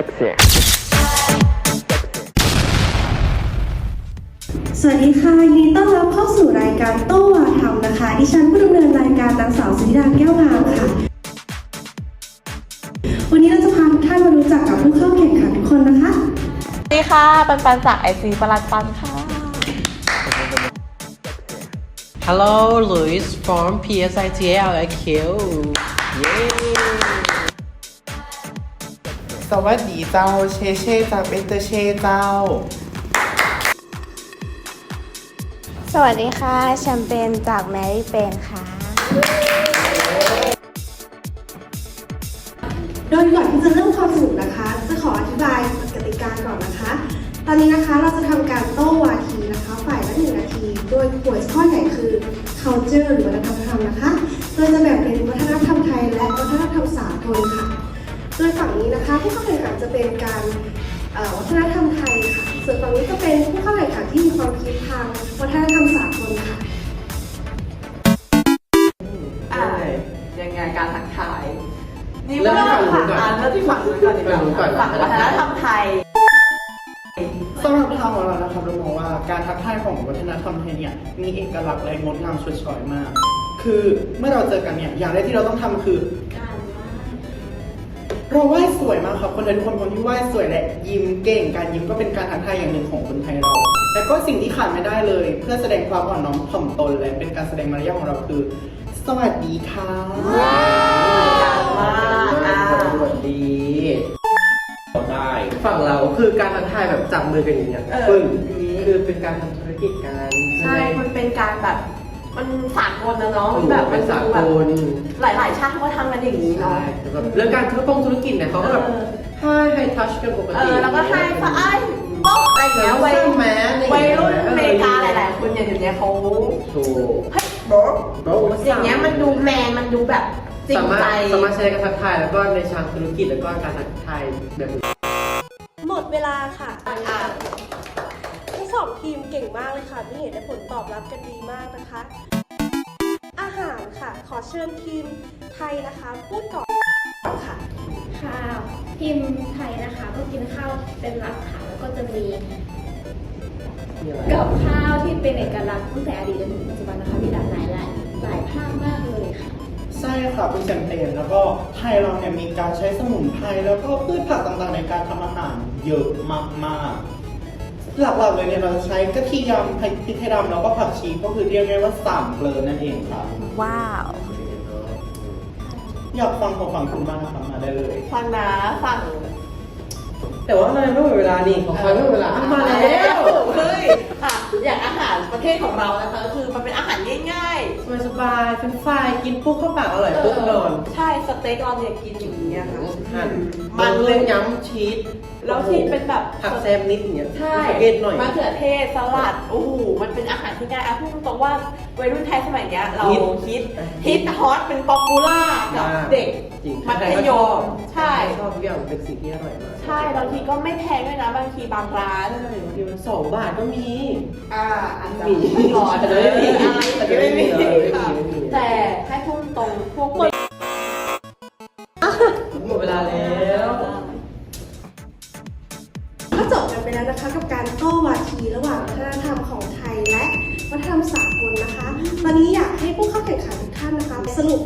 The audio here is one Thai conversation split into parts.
Sexy. สวัสดีค่ะยินดีต้อนรับเข้าสู่รายการโต้วาธรรมนะคะ ดิฉันผู้ดำเนินรายการนางสาวสุธิดาแก้วงามค่ะ วันนี้เราจะพาทุกท่านมารู้จักกับผู้เข้าแข่งขันทุกคนนะคะ สวัสดีค่ะ ปันปันจากไอซีปรันปันค่ะ Hello, Luis from PSITLQ. Yay! สวัสดีเจ้าเชเช่จากเบนเตอร์เชเจ้า สวัสดีค่ะ แชมเปญจากแมรี่เปนค่ะ โดยก่อนที่จะเริ่มความสนุกนะคะ จะขออธิบายกติกาก่อนนะคะ ตอนนี้นะคะเราจะทำการโต้วาทีนะคะ ฝ่ายละหนึ่งนาที โดยหัวข้อใหญ่คือ culture หรือวัฒนธรรมนะคะ โดยจะแบ่งเป็นวัฒนธรรมไทยและวัฒนธรรมสากลค่ะ โดยฝั่งนี้นะคะผู้เข้าแข่งขันจะเป็นการเอ่อวัฒนธรรมไทยค่ะ ส่วนฝั่งนี้จะเป็นผู้เข้าแข่งขันที่มีความคิดทางวัฒนธรรมสากลค่ะอ่ายังไงการทักทายนี่เริ่มที่ฝั่งนู้นก่อนอ่าเริ่มที่ฝั่งนู้นก่อนดีกว่าฝั่งนู้นก่อนฝั่งวัฒนธรรมไทยสำหรับทางของเรานะครับเรามองว่าการทักทายของวัฒนธรรมไทยเนี่ยมีเอกลักษณ์และงดงามชดช้อยมาก คือเมื่อเราเจอกันเนี่ยอย่างแรกที่เราต้องทำคือ เราไหว้สวยมากครับคนไทยทุกคนคนที่ไหว้สวยและยิ้มเก่ง การยิ้มก็เป็นการทักทายอย่างหนึ่งของคนไทยเรา และก็สิ่งที่ขาดไม่ได้เลย เพื่อแสดงความอ่อนน้อมถ่อมตนและเป็นการแสดงมารยาทของเราคือ สวัสดีค่ะการมากอ่าสวัสดีได้ฝั่งเราคือการทักทายแบบจับมือกันอย่างเงี้ยเออ ปึ้งคือเป็นการทำธุรกิจกัน ใช่ มันเป็นการแบบ มันสากลนะเนาะถูกแบบเป็นสาดูกแบบลหลาย ๆ ชาติเขาก็ทำกันอย่างนี้ใช่เนาะแต่แบบเรื่องการธุรกงธุรกิจเนี่ยเขาก็แบบเออให้ให้ทัชกันปกเอติอแล้วก็ให้ฟ้าไอ้โป๊ะอะไรอย่างเงี้ยวัยใช่ไหมวัยรุ่นอเมริกาหลาย ๆ คนอย่างเดี๋ยวนี้เขาถูกเฮ้ยโบ๊ะโบ๊ะอย่างเงี้ยมันดูแมนมันดูแบบจริงสามารถใจสามารถใช้ในการทักทายแล้วก็ในเชางธุรกิจแล้วก็การทักทายแบบอื่นหมดเวลาค่ะอะทั้งสองทีมเก่งมากเลยค่ะที่เห็นได้ผลตอบรับกันดีมากนะคะอา หารค่ะ ขอเชิญทีมไทยนะคะ พูดก่อนค่ะ ค่ะทีมไทยนะคะก็กินข้าวเป็นหลักค่ะแล้วก็จะมีมีอะไรกับข้าวที่เป็นเอกลักษณ์ตั้งแต่อดีตจนถึงปัจจุบันนะคะมีหลากหลายหลายหลายภาคมากเลยค่ะ ใช่ค่ะคุณแชมเปญแล้วก็ไทยเราเนี่ยมีการใช้สมุนไพรแล้วก็พืชผักต่างๆในการทำอาหารเยอะมากๆ หลักๆเลยเนี่ยเราจะใช้กระเทียมพริกไทยดำแล้วก็ผักชีก็คือเรียกง่ายว่าสามเกลือนั่นเองค่ะว้าว อยากฟังของฝั่งคุณบ้างนะคะมาได้เลย ฟังนะฟังแต่ว่ามันไม่หมดเวลานี่ของเขาไม่หมดเวลาอะมาแล้ว เฮ้ยอะอย่างอาหาร ประเทศของเรานะคะก็คือมันเป็นอาหารง่ายสบายสบายๆเป็นไฟรายกินปุ๊บเข้าปากอร่อยๆปุ๊บนอนใช่สเต็กเราเนี่ยกินอย่างนี้ยค่ะหั่นมัมันนเลเล่ยนย้ำชีสแล้วที่เป็นแบบ ผักแซมนิดอย่างเงี้ยใช่สเกตหน่อย มะเขือเทศสลัด โอ้โห มันเป็นอาหารที่ง่ายอะพูดตรงๆว่าวัยรุ่นไทยสมัยเนี้ย เราฮิตฮิตฮิตฮอตเป็นป๊อปปูล่ากับมากเด็กจริงมัธยมใช่ชอบทุกอย่างเป็นสิ่งที่อร่อยมาก ใช่บางทีก็ไม่แพงด้วยนะ บางทีบางร้านใช่บางทีมันสองบาทก็มี อ่าอาจจะมีก่อนแต่ไม่มีอาจจะไม่มีอาจจะไม่มีอาจจะไม่มีค่ะไม่มีแต่ให้พูดตรงพวกคนหมดเวลาแล้วก็จบกันไปแล้วนะคะกับการโต้วาทีระหว่างวัฒนธรรมของไทยและวัฒนธรรมสากลนะคะ ตอนนี้อยากให้ผู้เข้าแข่งขันทุกท่านนะคะ สรุป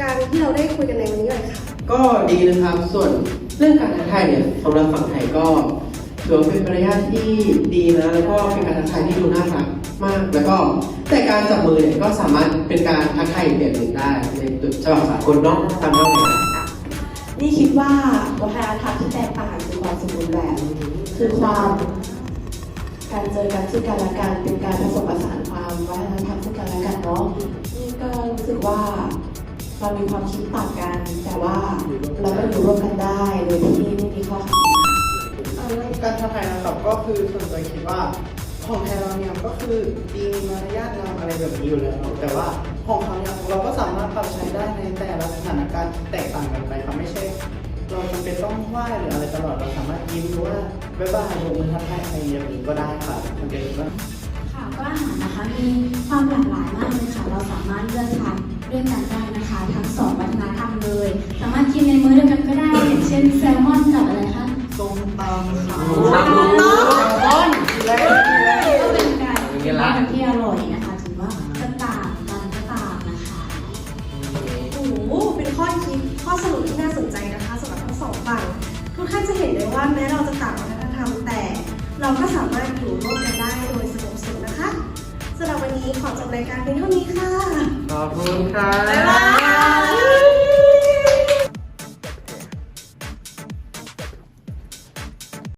การที่เราได้คุยกันในวันนี้เลยค่ะ ก็ดีนะครับส่วนเรื่องการทักทายเนี่ยสำหรับฝั่งไทยก็ ถือว่าเป็นมารยาทที่ดีนะ แล้วก็เป็นการทักทายที่ดูน่ารักมาก แล้วก็แต่การจับมือเนี่ยก็สามารถเป็นการทักทายอีกแบบหนึ่งได้ในฉบับสากลเนาะตามเท่าไหร่นะนี่คิดว่าวัฒนธรรมที่แตกต่างคือความสมบูรณ์แบบ คือความการเจอกันซึ่งกันและกันเป็นการผสมผสานความวัฒนธรรมซึ่งกันและกันเนาะนี่ก็รู้สึกว่าเรามีความคิดต่างกัน แต่ว่าเราก็อยู่ร่วมกันได้โดยที่ไม่มีข้อขัดแย้ง รื่องการทักทายนะครับก็คือส่วนตัวคิดว่าของไทยเราเนี่ยก็คือมีมารยาทงามอะไรแบบนี้อยู่แล้วแต่ว่าของเขาเนี่ยเราก็สามารถปรับใช้ได้ในแต่ละสถานการณ์แตกต่างกันไปครับไม่ใช่ เราจำเป็นต้องไหว้หรืออะไรตลอดเราสามารถยิ้มหรือว่าบ๊ายบายโบกมือทักทายอะไรอย่างนี้ก็ได้ค่ะคุณเจนว่าค่ะก็อาหารนะคะมีความหลากหลายมากเลยค่ะเราสามารถเลือกทานด้วยกันได้นะคะ ทั้งสองวัฒนธรรมเลย สามารถกินในมื้อเดียวกันก็ได้อย่างเช่นแซลมอนกับอะไรคะ โซต้องค่ะถูกต้องก็เป็นการกินอาหารที่อร่อยนะคะถือว่าจะต่างกันก็ตามนะคะโอ้โหเป็นข้อคิดข้อสรุปที่น่าสนใจนะคะสำหรับทั้งสองฝั่งทุกท่านจะเห็นได้ว่าแม้เราจะต่างวัฒนธรรมแต่เราก็สามารถอยู่ร่วมกันได้โดยสงบสุขนะคะสำหรับวันนี้ขอจบรายการเพียงเท่านี้ค่ะขอบคุณครับบ๊ายบาย